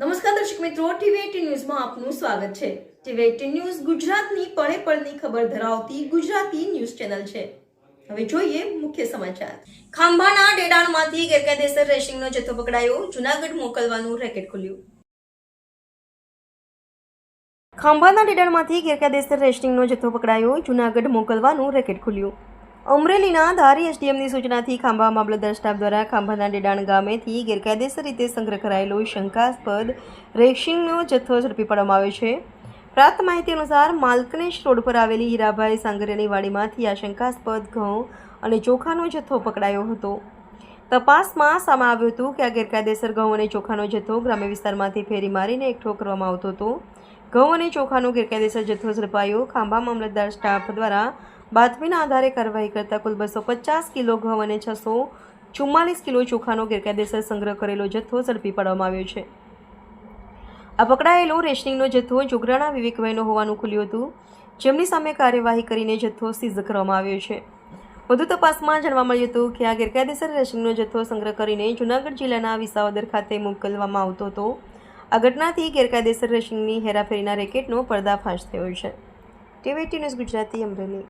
નમસ્કાર દર્શક મિત્રો ટીવી ન્યૂઝમાં આપનું સ્વાગત છે. ટીવી એટીન ન્યૂઝ ગુજરાતની પળે પળની ખબર ધરાવતી ગુજરાતી ન્યૂઝ ચેનલ છે. હવે જોઈએ મુખ્ય સમાચાર. ખાંભાના ડેડાણમાંથી ગેરકાયદેસર રેસિંગનો જથ્થો પકડાયો. જુનાગઢ મોકલવાનું રેકેટ ખુલ્યું. ખાંભાના ડેડાણમાંથી ગેરકાયદેસર રેસિંગનો જથ્થો પકડાયો. જુનાગઢ મોકલવાનું રેકેટ ખુલ્યું. અમરેલીના ધારી એસડીએમની સૂચનાથી ખાંભા મામલતદાર સ્ટાફ દ્વારા ખાંભાના ડેડાણ ગામેથી ગેરકાયદેસર રીતે સંગ્રહ કરાયેલો શંકાસ્પદ રેશિંગનો જથ્થો ઝડપી પાડવામાં આવ્યો છે. પ્રાપ્ત માહિતી અનુસાર માલકનેશ રોડ પર આવેલી હીરાભાઈ સાંગરિયાની વાડીમાંથી આ શંકાસ્પદ ઘઉં અને ચોખાનો જથ્થો પકડાયો હતો. તપાસમાં સામે આવ્યું હતું કે આ ગેરકાયદેસર ઘઉં અને ચોખાનો જથ્થો ગ્રામ્ય વિસ્તારમાંથી ફેરી મારીને એકઠો કરવામાં આવતો હતો. ઘઉં અને ચોખાનો ગેરકાયદેસર જથ્થો ઝડપાયો. ખાંભા મામલતદાર સ્ટાફ દ્વારા બાતમીના આધારે કાર્યવાહી કરતા કુલ બસો પચાસ કિલો ઘઉં અને છસો ચુમ્માલીસ કિલો ચોખાનો ગેરકાયદેસર સંગ્રહ કરેલો જથ્થો ઝડપી પાડવામાં આવ્યો છે. આ પકડાયેલો રેશનિંગનો જથ્થો જોગરાણા વિવેકભાઈનો હોવાનું ખુલ્યું હતું. જેમની સામે કાર્યવાહી કરીને જથ્થો સીઝ કરવામાં આવ્યો છે. વધુ તપાસમાં જાણવા મળ્યું હતું કે આ ગેરકાયદેસર રેશનિંગનો જથ્થો સંગ્રહ કરીને જૂનાગઢ જિલ્લાના વિસાવદર ખાતે મોકલવામાં આવતો હતો. આ ઘટનાથી ગેરકાયદેસર રેશનિંગની હેરાફેરીના રેકેટનો પર્દાફાશ થયો છે. TV news Gujarati Amreli.